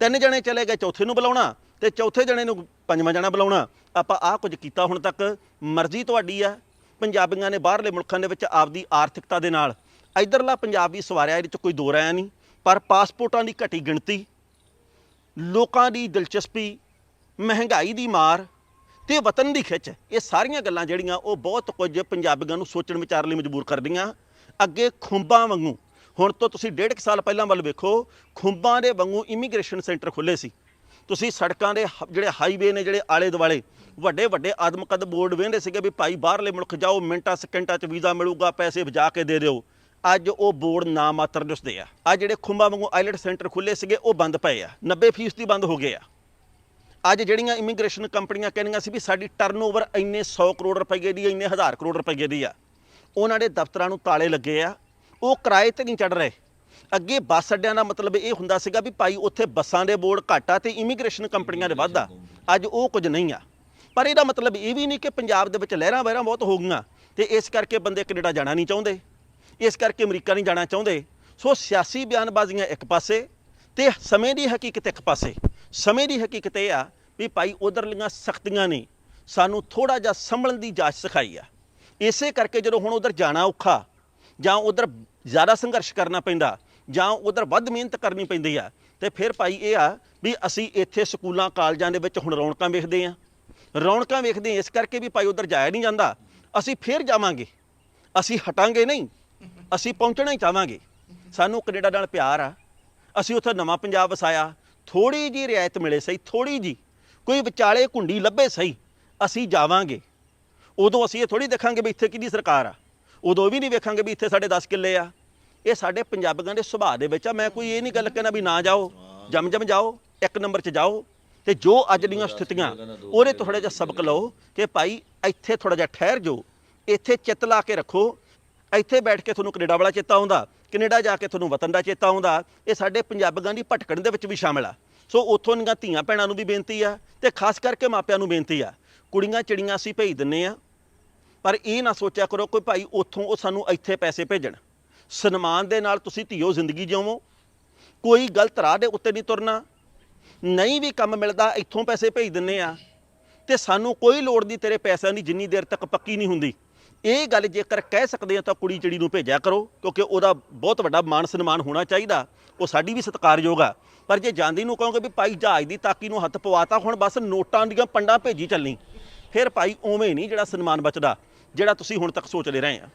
ਤਿੰਨ ਜਣੇ ਚਲੇ ਗਏ, ਚੌਥੇ ਨੂੰ ਬੁਲਾਉਣਾ ਤੇ ਚੌਥੇ ਜਣੇ ਨੂੰ ਪੰਜਵਾਂ ਜਣਾ ਬੁਲਾਉਣਾ। ਆਪਾਂ ਆਹ ਕੁਝ ਕੀਤਾ ਹੁਣ ਤੱਕ, ਮਰਜ਼ੀ ਤੁਹਾਡੀ ਆ। ਪੰਜਾਬੀਆਂ ਨੇ ਬਾਹਰਲੇ ਮੁਲਕਾਂ ਦੇ ਵਿੱਚ ਆਪਦੀ ਆਰਥਿਕਤਾ ਦੇ ਨਾਲ ਇਧਰਲਾ ਪੰਜਾਬ ਵੀ ਸਵਾਰਿਆ, ਇਹਦੇ ਚ ਕੋਈ ਦੋ ਰਾਇਆ ਨਹੀਂ, ਪਰ ਪਾਸਪੋਰਟਾਂ ਦੀ ਘਟੀ ਗਿਣਤੀ, ਲੋਕਾਂ ਦੀ ਦਿਲਚਸਪੀ, ਮਹਿੰਗਾਈ ਦੀ ਮਾਰ ਤੇ ਵਤਨ ਦੀ ਖਿੱਚ, ਇਹ ਸਾਰੀਆਂ ਗੱਲਾਂ ਜਿਹੜੀਆਂ ਉਹ ਬਹੁਤ ਕੁਝ ਪੰਜਾਬੀਆਂ ਨੂੰ ਸੋਚਣ ਵਿਚਾਰ ਲਈ ਮਜਬੂਰ ਕਰਦੀਆਂ। ਅੱਗੇ ਖੁੰਬਾਂ ਵਾਂਗੂ ਹੁਣ ਤੋਂ ਤੁਸੀਂ ਡੇਢ ਕੁ ਸਾਲ ਪਹਿਲਾਂ ਵੱਲ ਵੇਖੋ, ਖੁੰਬਾਂ ਦੇ ਵਾਂਗੂ ਇਮੀਗ੍ਰੇਸ਼ਨ ਸੈਂਟਰ ਖੁੱਲੇ ਸੀ। ਤੁਸੀਂ ਸੜਕਾਂ ਦੇ ਹ- ਜਿਹੜੇ ਹਾਈਵੇ ਨੇ, ਜਿਹੜੇ ਆਲੇ ਦੁਆਲੇ ਵੱਡੇ ਵੱਡੇ ਆਦਮਕਦ ਬੋਰਡ ਵੇਂਦੇ ਸੀਗੇ ਵੀ ਭਾਈ ਬਾਹਰਲੇ ਮੁਲਕ ਜਾਓ, ਮਿੰਟਾਂ, ਸਕਿੰਟਾਂ 'ਚ ਵੀਜ਼ਾ ਮਿਲੂਗਾ, ਪੈਸੇ ਵਜਾ ਕੇ ਦੇ ਦਿਓ। ਅੱਜ ਉਹ ਬੋਰਡ ਨਾ ਮਾਤਰ ਦਿਸਦੇ ਆ। ਆ ਜਿਹੜੇ ਖੁੰਬਾਂ ਵਾਂਗੂ ਆਈਲੈਟ ਸੈਂਟਰ ਖੁੱਲੇ ਸੀਗੇ, ਉਹ ਬੰਦ ਪਏ ਆ। 90% ਬੰਦ ਹੋ ਗਏ ਆ। ਅੱਜ ਜਿਹੜੀਆਂ ਇਮੀਗ੍ਰੇਸ਼ਨ ਕੰਪਨੀਆਂ ਕਹਿੰਦੀਆਂ ਸੀ ਵੀ ਸਾਡੀ ਟਰਨਓਵਰ ਇੰਨੇ 100 ਕਰੋੜ ਰੁਪਏ ਦੀ ਇੰਨੇ ਹਜ਼ਾਰ ਕਰੋੜ ਰੁਪਏ ਦੀ ਆ, ਉਹਨਾਂ ਦੇ ਦਫ਼ਤਰਾਂ ਨੂੰ ਤਾਲੇ ਲੱਗੇ ਆ। ਉਹ ਕਿਰਾਏ ਤੇ ਨਹੀਂ ਚੜ ਰਹੇ। ਅੱਗੇ ਬੱਸ ਅੱਡਿਆਂ ਦਾ ਮਤਲਬ ਇਹ ਹੁੰਦਾ ਸੀਗਾ ਵੀ ਭਾਈ ਉੱਥੇ ਬੱਸਾਂ ਦੇ ਬੋਰਡ ਘੱਟ ਆ ਤੇ ਇਮੀਗ੍ਰੇਸ਼ਨ ਕੰਪਨੀਆਂ ਦੇ ਵੱਧ ਆ। ਅੱਜ ਉਹ ਕੁਝ ਨਹੀਂ ਆ। ਪਰ ਇਹਦਾ ਮਤਲਬ ਇਹ ਵੀ ਨਹੀਂ ਕਿ ਪੰਜਾਬ ਦੇ ਵਿੱਚ ਲਹਿਰਾਂ ਵਹਿਰਾਂ ਬਹੁਤ ਹੋ ਗਈਆਂ ਤੇ ਇਸ ਕਰਕੇ ਬੰਦੇ ਕੈਨੇਡਾ ਜਾਣਾ ਨਹੀਂ ਚਾਹੁੰਦੇ। ਇਸ ਕਰਕੇ ਅਮਰੀਕਾ ਨਹੀਂ ਜਾਣਾ ਚਾਹੁੰਦੇ। ਸੋ ਸਿਆਸੀ ਬਿਆਨਬਾਜ਼ੀਆਂ ਇੱਕ ਪਾਸੇ ਤੇ ਸਮੇਂ ਦੀ ਹਕੀਕਤ ਇੱਕ ਪਾਸੇ। ਸਮੇਂ ਦੀ ਹਕੀਕਤ ਇਹ ਆ ਵੀ ਭਾਈ ਉਧਰਲੀਆਂ ਸਖਤੀਆਂ ਨੇ ਸਾਨੂੰ ਥੋੜਾ ਜਿਹਾ ਸੰਭਲਣ ਦੀ ਜਾਚ ਸਿਖਾਈ ਆ। ਇਸੇ ਕਰਕੇ ਜਦੋਂ ਹੁਣ ਉਧਰ ਜਾਣਾ ਔਖਾ ਜਾਂ ਉਧਰ ਜ਼ਿਆਦਾ ਸੰਘਰਸ਼ ਕਰਨਾ ਪੈਂਦਾ, ਜਾਂ ਉਧਰ ਵੱਧ ਮਿਹਨਤ ਕਰਨੀ ਪੈਂਦੀ ਆ, ਤੇ ਫਿਰ ਭਾਈ ਇਹ ਆ ਵੀ ਅਸੀਂ ਇੱਥੇ ਸਕੂਲਾਂ, ਕਾਲਜਾਂ ਦੇ ਵਿੱਚ ਹੁਣ ਰੌਣਕਾਂ ਵੇਖਦੇ ਆ। ਰੌਣਕਾਂ ਵੇਖਦੇ ਇਸ ਕਰਕੇ ਵੀ ਭਾਈ ਉਧਰ ਜਾਇਆ ਨਹੀਂ ਜਾਂਦਾ। ਅਸੀਂ ਫਿਰ ਜਾਵਾਂਗੇ। ਅਸੀਂ ਹਟਾਂਗੇ ਨਹੀਂ। ਅਸੀਂ ਪਹੁੰਚਣਾ ਹੀ ਚਾਹਾਂਗੇ। ਸਾਨੂੰ ਕੈਨੇਡਾ ਨਾਲ ਪਿਆਰ ਆ। ਅਸੀਂ ਉੱਥੇ ਨਵਾਂ ਪੰਜਾਬ ਵਸਾਇਆ। ਥੋੜੀ ਜੀ ਰਿਆਇਤ ਮਿਲੇ ਸਹੀ ਥੋੜੀ ਜੀ ਕੋਈ ਵਿਚਾਲੇ ਘੁੰਡੀ ਲੱਭੇ ਸਹੀ। ਅਸੀਂ ਜਾਵਾਂਗੇ। ਉਦੋਂ ਅਸੀਂ ਇਹ ਥੋੜੀ ਦੇਖਾਂਗੇ ਵੀ ਇੱਥੇ ਕਿਹਦੀ ਸਰਕਾਰ ਆ। ਉਦੋਂ ਵੀ ਨਹੀਂ ਵੇਖਾਂਗੇ ਵੀ ਇੱਥੇ ਸਾਡੇ 10 ਕਿੱਲੇ ਆ। ਇਹ ਸਾਡੇ ਪੰਜਾਬੀਆਂ ਦੇ ਸੁਭਾਅ ਦੇ ਵਿੱਚ ਆ। ਮੈਂ ਕੋਈ ਇਹ ਨਹੀਂ ਗੱਲ ਕਹਿਣਾ ਵੀ ਨਾ ਜਾਓ ਜਮ ਜਮ ਜਾਓ, ਇੱਕ ਨੰਬਰ 'ਚ ਜਾਓ। ਤੇ ਜੋ ਅੱਜ ਦੀਆਂ ਸਥਿਤੀਆਂ, ਉਹਦੇ ਤੋਂ ਥੋੜਾ ਜਿਹਾ ਸਬਕ ਲਓ ਕਿ ਭਾਈ ਇੱਥੇ ਥੋੜਾ ਜਿਹਾ ਠਹਿਰ ਜਾਓ, ਇੱਥੇ ਚਿੱਤ ਲਾ ਕੇ ਰੱਖੋ। ਇੱਥੇ ਬੈਠ ਕੇ ਤੁਹਾਨੂੰ ਕੈਨੇਡਾ ਵਾਲਾ ਚੇਤਾ ਆਉਂਦਾ, ਕੈਨੇਡਾ ਜਾ ਕੇ ਤੁਹਾਨੂੰ ਵਤਨ ਦਾ ਚੇਤਾ ਆਉਂਦਾ। ਇਹ ਸਾਡੇ ਪੰਜਾਬੀਆਂ ਦੀ ਭਟਕਣ ਦੇ ਵਿੱਚ ਵੀ ਸ਼ਾਮਲ ਆ। ਸੋ ਉੱਥੋਂ ਦੀਆਂ ਧੀਆਂ ਭੈਣਾਂ ਨੂੰ ਵੀ ਬੇਨਤੀ ਆ ਤੇ ਖਾਸ ਕਰਕੇ ਮਾਪਿਆਂ ਨੂੰ ਬੇਨਤੀ ਆ। ਕੁੜੀਆਂ ਚਿੜੀਆਂ ਅਸੀਂ ਭੇਜ ਦਿੰਨੇ ਆ ਪਰ ਇਹ ਨਾ ਸੋਚਿਆ ਕਰੋ ਕੋਈ ਭਾਈ ਉੱਥੋਂ ਉਹ ਸਾਨੂੰ ਇੱਥੇ ਪੈਸੇ ਭੇਜਣ। ਸਨਮਾਨ ਦੇ ਨਾਲ ਤੁਸੀਂ ਧੀਓ ਜ਼ਿੰਦਗੀ ਜਿਉਵੋ ਕੋਈ ਗਲਤ ਰਾਹ ਦੇ ਉੱਤੇ ਨਹੀਂ ਤੁਰਨਾ। ਨਹੀਂ ਵੀ ਕੰਮ ਮਿਲਦਾ, ਇੱਥੋਂ ਪੈਸੇ ਭੇਜ ਦਿੰਨੇ ਆ। ਤੇ ਸਾਨੂੰ ਕੋਈ ਲੋੜ ਨਹੀਂ, ਤੇਰੇ ਪੈਸਿਆਂ ਦੀ ਜਿੰਨੀ ਦੇਰ ਤੱਕ ਪੱਕੀ ਨਹੀਂ ਹੁੰਦੀ। ਇਹ ਗੱਲ ਜੇਕਰ ਕਹਿ ਸਕਦੇ ਆ ਤਾਂ ਕੁੜੀ ਚਿੜੀ ਨੂੰ ਭੇਜਿਆ ਕਰੋ, ਕਿਉਂਕਿ ਉਹਦਾ ਬਹੁਤ ਵੱਡਾ ਮਾਣ ਸਨਮਾਨ ਹੋਣਾ ਚਾਹੀਦਾ। ਉਹ ਸਾਡੀ ਵੀ ਸਤਿਕਾਰਯੋਗ ਆ। ਪਰ ਜੇ ਜਾਂਦੀ ਨੂੰ ਕਹੋਗੇ ਵੀ ਭਾਈ ਜਹਾਜ਼ ਦੀ ਤਾਕੀ ਨੂੰ ਹੱਥ ਪਵਾਤਾ ਹੁਣ ਬਸ ਨੋਟਾਂ ਦੀਆਂ ਪੰਡਾਂ ਭੇਜੀ ਚੱਲਣੀ ਫਿਰ ਭਾਈ ਉਵੇਂ ਨਹੀਂ ਜਿਹੜਾ ਸਨਮਾਨ ਬਚਦਾ। ਜਿਹੜਾ ਤੁਸੀਂ ਹੁਣ ਤੱਕ ਸੋਚਦੇ ਰਹੇ ਆ।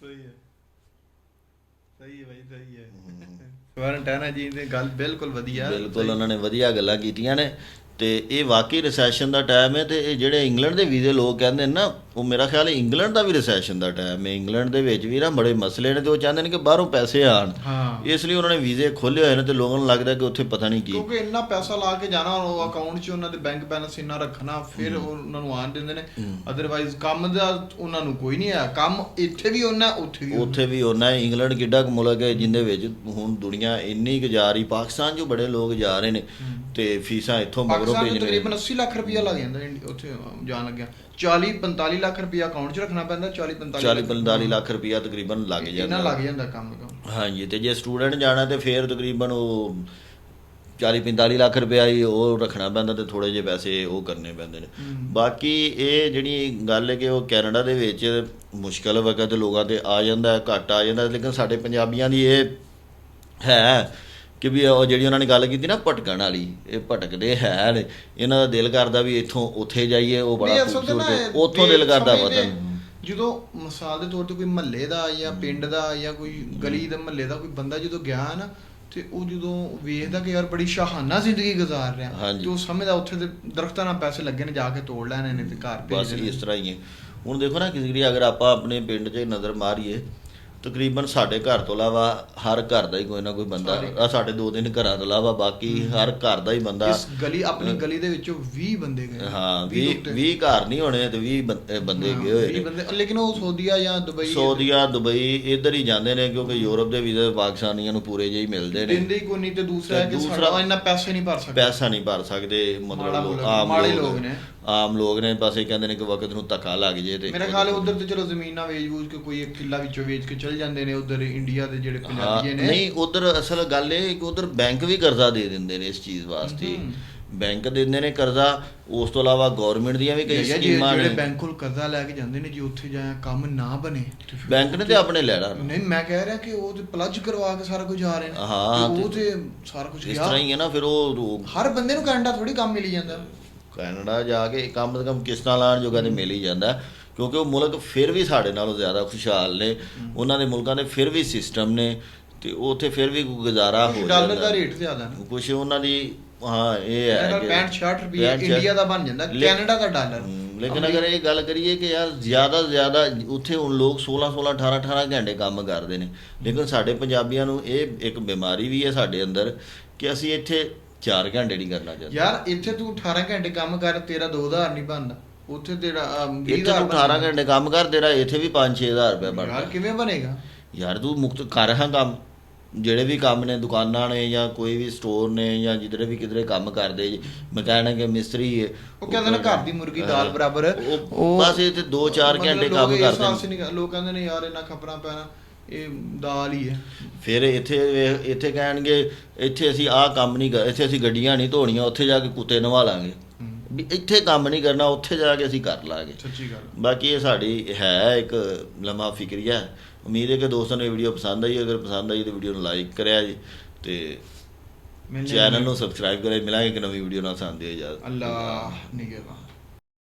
ਸਹੀ ਹੈ। ਸਹੀ ਹੈ ਭਾਈ ਸਹੀ ਹੈ। ਕੁਆਰੰਟਾਈਨ ਜੀ ਦੀ ਗੱਲ ਬਿਲਕੁਲ ਵਧੀਆ। ਬਿਲਕੁਲ ਉਹਨਾਂ ਨੇ ਵਧੀਆ ਗੱਲਾਂ ਕੀਤੀਆਂ ਨੇ। ਤੇ ਇਹ ਵਾਕਈ ਰਿਸੈਸ਼ਨ ਦਾ ਟਾਈਮ ਹੈ ਤੇ ਇਹ ਜਿਹੜੇ ਇੰਗਲੈਂਡ ਦੇ ਵੀਜ਼ੇ ਲੋਕ ਕਹਿੰਦੇ ਨੇ ਨਾ ਉਹ ਮੇਰਾ ਖਿਆਲ ਹੈ ਇੰਗਲੈਂਡ ਦਾ ਵੀ ਰਿਸੈਸ਼ਨ ਦਾ ਟਾਈਮ ਹੈ। ਇੰਗਲੈਂਡ ਦੇ ਵਿੱਚ ਵੀ ਨਾ ਬੜੇ ਮਸਲੇ ਨੇ ਤੇ ਉਹ ਚਾਹੁੰਦੇ ਨੇ ਕਿ ਬਾਹਰੋਂ ਪੈਸੇ ਆਣ ਇਸ ਲਈ ਉਹਨਾਂ ਨੇ ਵੀਜ਼ੇ ਖੋਲ੍ਹੇ ਹੋਏ ਨੇ ਤੇ ਲੋਕਾਂ ਨੂੰ ਲੱਗਦਾ ਕਿ ਉੱਥੇ ਪਤਾ ਨਹੀਂ ਕੀ। ਕਿਉਂਕਿ ਇੰਨਾ ਪੈਸਾ ਲਾ ਕੇ ਜਾਣਾ ਉਹ ਅਕਾਊਂਟ 'ਚ ਉਹਨਾਂ ਦੇ ਬੈਂਕ ਬੈਲੈਂਸ ਇੰਨਾ ਰੱਖਣਾ ਫਿਰ ਉਹ ਉਹਨਾਂ ਨੂੰ ਆਣ ਦਿੰਦੇ ਨੇ। ਅਦਰਵਾਈਜ਼ ਕੰਮ ਦਾ ਉਹਨਾਂ ਨੂੰ ਕੋਈ ਨਹੀਂ ਆ ਕੰਮ ਇੱਥੇ ਵੀ ਉਹਨਾਂ ਉੱਥੇ ਵੀ ਉੱਥੇ ਵੀ ਉਹਨਾਂ ਹੈ। ਇੰਗਲੈਂਡ ਕਿੱਡਾ ਕੁ ਮੁਲਕ ਹੈ ਜਿੰਦੇ ਵਿੱਚ ਹੁਣ ਦੁਨੀਆ ਇੰਨੀ ਕੁ ਜਾ ਰਹੀ ਪਾਕਿਸਤਾਨ ਜੋ ਬੜੇ ਲੋਕ ਜਾ ਰਹੇ ਨੇ ਤੇ ਫੀਸਾਂ ਇੱਥੋਂ ਮਗਰੋਂ ਪਾਕਿਸਤਾਨ ਨੂੰ ਤਕਰੀਬਨ 80 ਲੱਖ ਰੁਪਇਆ ਲੱਗ ਜਾਂਦਾ ਉੱਥੇ ਜਾਣ ਲੱਗਿਆ। 40 45 ਲੱਖ ਰੁਪਇਆ ਅਕਾਊਂਟ 'ਚ ਰੱਖਣਾ ਪੈਂਦਾ 40 45 40 45 ਲੱਖ ਰੁਪਇਆ ਤਕਰੀਬਨ ਲੱਗ ਜਾਂਦਾ। ਲੱਗ ਜਾਂਦਾ ਕੰਮ ਦਾ ਹਾਂਜੀ ਤੇ ਜੇ ਸਟੂਡੈਂਟ ਜਾਣਾ ਤੇ ਫੇਰ ਤਕਰੀਬਨ ਉਹ 40 45 ਲੱਖ ਰੁਪਇਆ ਹੀ ਉਹ ਰੱਖਣਾ ਪੈਂਦਾ ਤੇ ਥੋੜੇ ਜਿਹੇ ਪੈਸੇ ਉਹ ਕਰਨੇ ਪੈਂਦੇ ਨੇ। ਬਾਕੀ ਇਹ ਜਿਹੜੀ ਗੱਲ ਹੈ ਕਿ ਉਹ ਕੈਨੇਡਾ ਦੇ ਵਿੱਚ ਮੁਸ਼ਕਲ ਵਕਤ ਲੋਕਾਂ ਤੇ ਆ ਜਾਂਦਾ ਘੱਟ ਆ ਜਾਂਦਾ ਲੇਕਿਨ ਸਾਡੇ ਪੰਜਾਬੀਆਂ ਦੀ ਇਹ ਹੈ ਕਿ ਵੀ ਉਹ ਜਿਹੜੀ ਉਹਨਾਂ ਨੇ ਗੱਲ ਕੀਤੀ ਨਾ ਭਟਕਣ ਵਾਲੀ ਇਹ ਭਟਕਦੇ ਹੈ ਨੇ ਇਹਨਾਂ ਦਾ ਦਿਲ ਕਰਦਾ ਵੀ ਇੱਥੋਂ ਉੱਥੇ ਜਾਈਏ ਉਹ ਬੜਾ ਖੂਬਸੂਰਤ ਹੈ। ਉੱਥੋਂ ਦਿਲ ਕਰਦਾ ਵਤਨ ਜਦੋਂ ਮਿਸਾਲ ਦੇ ਤੌਰ ਤੇ ਕੋਈ ਮਹੱਲੇ ਦਾ ਜਾਂ ਪਿੰਡ ਦਾ ਜਾਂ ਕੋਈ ਗਲੀ ਦਾ ਮਹੱਲੇ ਦਾ ਕੋਈ ਬੰਦਾ ਜਦੋਂ ਗਿਆ ਨਾ ਤੇ ਉਹ ਜਦੋਂ ਵੇਖਦਾ ਕਿ ਯਾਰ ਬੜੀ ਸ਼ਾਹਾਨਾ ਜ਼ਿੰਦਗੀ ਗੁਜ਼ਾਰ ਰਿਹਾ ਹਾਂਜੀ। ਤੇ ਉਹ ਸਮਝਦਾ ਉੱਥੇ ਦੇ ਦਰਖਤਾਂ ਨਾਲ ਪੈਸੇ ਲੱਗੇ ਨੇ ਜਾ ਕੇ ਤੋੜ ਲੈਣੇ ਨੇ ਤੇ ਘਰ ਬਸ ਭੇਜ ਦੇਣੇ ਇਸ ਤਰ੍ਹਾਂ ਹੀ ਹੈ ਹੁਣ ਦੇਖੋ ਨਾ ਕਿਸੇ ਦੀ ਅਗਰ ਆਪਾਂ ਆਪਣੇ ਪਿੰਡ 'ਚ ਨਜ਼ਰ ਮਾਰੀਏ ਤਕਰੀਬਨ ਸਾਡੇ ਘਰ ਤੋਂ ਇਲਾਵਾ ਹਰ ਘਰ ਦਾ ਹੀ ਕੋਈ ਨਾ ਕੋਈ ਬੰਦਾ। ਆ ਸਾਡੇ ਦੋ ਤਿੰਨ ਘਰਾਂ ਤੋਂ ਇਲਾਵਾ ਬਾਕੀ ਹਰ ਘਰ ਦਾ ਹੀ ਬੰਦਾ ਇਸ ਗਲੀ ਆਪਣੀ ਗਲੀ ਦੇ ਵਿੱਚੋਂ 20 ਬੰਦੇ ਗਏ ਹਾਂ ਵੀਹ 20 ਉੱਤੇ। 20 ਘਰ ਨਹੀਂ ਹੋਣੇ ਤੇ 20 ਬੰਦੇ ਗਏ ਹੋਏ ਵੀਹ ਨੇ ਬੰਦੇ ਲੇਕਿਨ ਉਹ ਸੋਦੀਆ ਜਾਂ ਦੁਬਈ ਸਊਦੀਆ ਦੁਬਈ ਇੱਧਰ ਹੀ ਜਾਂਦੇ ਨੇ ਕਿਉਂਕਿ ਯੂਰਪ ਦੇ ਵੀਜ਼ੇ ਪਾਕਿਸਤਾਨੀਆਂ ਨੂੰ ਪੂਰੇ ਜਿਹੇ ਹੀ ਮਿਲਦੇ ਨੇ ਦਿੰਦੇ ਕੋਈ ਨਹੀਂ ਤੇ ਦੂਸਰਾ ਹੈ ਕਿ ਸਾਡਾ ਇੰਨਾ ਪੈਸੇ ਨਹੀਂ ਭਰ ਸਕਦੇ ਪੈਸਾ ਨਹੀਂ ਭਰ ਸਕਦੇ ਮਤਲਬ ਆਮ ਲੋਕ ਨੇ। ਆਮ ਲੋਕ ਨੇ ਇਹ ਕਹਿੰਦੇ ਨੇ ਕਿ ਵਕਤ ਨੂੰ ਧੱਕਾ ਲੱਗ ਜੇ ਤੇ ਮੇਰਾ ਖਿਆਲ ਹੈ ਉਧਰ ਤੇ ਚਲੋ ਜ਼ਮੀਨਾਂ ਵੇਚ-ਵੂਚ ਕੇ ਕੋਈ ਇੱਕ ਕਿੱਲਾ ਵਿੱਚੋਂ ਵੇਚ ਕੇ ਚਲ ਜਾਂਦੇ ਨੇ ਉਧਰ ਇੰਡੀਆ ਦੇ ਜਿਹੜੇ ਪੰਜਾਬੀ ਨੇ। ਨਹੀਂ ਉਧਰ ਅਸਲ ਗੱਲ ਇਹ ਕਿ ਉਧਰ ਬੈਂਕ ਵੀ ਕਰਜ਼ਾ ਦੇ ਦਿੰਦੇ ਨੇ ਇਸ ਚੀਜ਼ ਵਾਸਤੇ। ਬੈਂਕ ਦਿੰਦੇ ਨੇ ਕਰਜ਼ਾ ਉਸ ਤੋਂ ਇਲਾਵਾ ਗਵਰਨਮੈਂਟ ਦੀਆਂ ਵੀ ਕਈ ਸਕੀਮਾਂ ਜਿਹੜੇ ਨੇ। ਬੈਂਕ ਕੋਲ ਕਰਜ਼ਾ ਲੈ ਕੇ ਜਾਂਦੇ ਨੇ ਜੇ ਉੱਥੇ ਜਾਇਆ ਕੰਮ ਨਾ ਬਣੇ ਬੈਂਕ ਨੇ ਤੇ ਆਪਣੇ ਲੈਣਾ। ਨਹੀਂ ਮੈਂ ਕਹਿ ਰਿਹਾ ਕਿ ਉਹ ਤੇ ਪਲੱਜ ਕਰਵਾ ਕੇ ਸਾਰਾ ਕੁਝ ਆ ਰਹੇ ਨੇ। ਹਾਂ, ਉਹ ਤੇ- ਸਾਰਾ ਕੁਝ ਇਸ ਤਰ੍ਹਾਂ ਹੀ ਹੈ ਨਾ ਫਿਰ ਉਹ ਹਰ ਬੰਦੇ ਨੂੰ ਕੈਨੇਡਾ ਥੋੜੀ ਕੰਮ ਮਿਲੀ ਜਾਂਦਾ। ਕੈਨੇਡਾ ਜਾ ਕੇ ਕਮ ਸੇ ਕਮ ਕਿਸ਼ਤਾਂ ਲਾਉਣ ਜੋਗਾ ਤੇ ਮਿਲ ਹੀ ਜਾਂਦਾ। ਕਿਉਂਕਿ ਉਹ ਮੁਲਕ ਫਿਰ ਵੀ ਸਾਡੇ ਨਾਲੋਂ ਜ਼ਿਆਦਾ ਖੁਸ਼ਹਾਲ ਨੇ। ਉਹਨਾਂ ਦੇ ਮੁਲਕਾਂ ਦੇ ਫਿਰ ਵੀ ਸਿਸਟਮ ਨੇ ਤੇ ਉੱਥੇ ਫਿਰ ਵੀ ਗੁਜ਼ਾਰਾ ਹੋ ਜਾਂਦਾ। ਡਾਲਰ ਦਾ ਰੇਟ ਜ਼ਿਆਦਾ ਨਾ। ਕੁਛ ਉਹਨਾਂ ਦੀ ਹਾਂ ਇਹ ਹੈ ਅਗਰ 65 60 ਰੁਪਏ 65 ਇੰਡੀਆ ਦਾ ਬਣ ਜਾਂਦਾ ਕੈਨੇਡਾ ਦਾ ਡਾਲਰ। ਲੇਕਿਨ ਅਗਰ ਇਹ ਗੱਲ ਕਰੀਏ ਕਿ ਯਾਰ ਜ਼ਿਆਦਾ ਜ਼ਿਆਦਾ ਉੱਥੇ ਹੁਣ ਲੋਕ 16 16 18 18 ਘੰਟੇ ਕੰਮ ਕਰਦੇ ਨੇ। ਲੇਕਿਨ ਸਾਡੇ ਪੰਜਾਬੀਆਂ ਨੂੰ ਇਹ ਇੱਕ ਬਿਮਾਰੀ ਵੀ ਹੈ ਸਾਡੇ ਅੰਦਰ ਕਿ ਅਸੀਂ ਇੱਥੇ 4 ਘੰਟੇ ਨਹੀਂ ਕਰਨਾ ਚਾਹੁੰਦੇ। ਯਾਰ ਇੱਥੇ ਤੂੰ 18 ਘੰਟੇ ਕੰਮ ਕਰ ਤੇਰਾ 2000 ਨਹੀਂ ਬਣਦਾ। ਉੱਥੇ ਤੇਰਾ ਅਮ, 20,000 ਇੱਥੇ ਤੂੰ 18 ਘੰਟੇ ਕੰਮ ਕਰ ਤੇਰਾ ਇੱਥੇ ਵੀ 5-6000 ਰੁਪਏ ਬਣਦਾ। ਯਾਰ ਕਿਵੇਂ ਬਣੇਗਾ? ਯਾਰ ਤੂੰ ਮੁਕਤ ਕਰ ਹਾਂ ਕੰਮ। ਜਿਹੜੇ ਵੀ ਕੰਮ ਨੇ ਦੁਕਾਨਾਂ ਨੇ ਜਾਂ ਕੋਈ ਵੀ ਸਟੋਰ ਨੇ ਜਾਂ ਜਿੱਧਰੇ ਵੀ ਕਿਧਰੇ ਕੰਮ ਕਰਦੇ ਮਕੈਨਿਕ ਮਿਸਤਰੀ ਹੈ ਉਹ ਕਹਿੰਦੇ ਨੇ ਘਰ ਦੀ ਮੁਰਗੀ ਦਾਲ। ਬਰਾਬਰ। ਉਹ ਬਸ ਇਹ ਤੇ 2-4 ਮਤਲਬ ਘੰਟੇ ਕੰਮ ਕਰਦੇ ਨੇ। ਲੋਕ ਕਹਿੰਦੇ ਨੇ ਯਾਰ ਇਹਨਾਂ ਖਬਰਾਂ ਪੈਣਾ। ਇਹ ਦਾਲ ਹੀ ਹੈ। ਫਿਰ ਇੱਥੇ ਇੱਥੇ ਕਹਿਣਗੇ ਇੱਥੇ ਅਸੀਂ ਆਹ ਕੰਮ ਨਹੀਂ ਕਰ ਇੱਥੇ ਅਸੀਂ ਗੱਡੀਆਂ ਨਹੀਂ ਧੋਣੀਆਂ ਉੱਥੇ ਜਾ ਕੇ ਕੁੱਤੇ ਨਵਾ ਲਾਂਗੇ। ਵੀ ਇੱਥੇ ਕੰਮ ਨਹੀਂ ਕਰਨਾ ਉੱਥੇ ਜਾ ਕੇ ਅਸੀਂ ਕਰ ਲਾਂਗੇ। ਸੱਚੀ ਗੱਲ। ਬਾਕੀ ਇਹ ਸਾਡੀ ਹੈ ਇੱਕ ਲੰਮਾ ਫਿਕਰੀਆ ਉਮੀਦ ਹੈ ਕਿ ਦੋਸਤਾਂ ਨੂੰ ਇਹ ਵੀਡੀਓ ਪਸੰਦ ਆਈ ਅਗਰ ਪਸੰਦ ਆਈ ਤਾਂ ਵੀਡੀਓ ਨੂੰ ਲਾਈਕ ਕਰਿਆ ਜੀ ਤੇ ਚੈਨਲ ਨੂੰ ਸਬਸਕ੍ਰਾਈਬ ਕਰਿਆ ਮਿਲਾਂਗੇ ਇੱਕ ਨਵੀਂ ਵੀਡੀਓ ਨਾਲ ਸਾਨੂੰ ਦਿਓ ਇਜਾਜ਼ਤ ਅੱਲਾਹ ਨਿਗਹਿਬਾਨ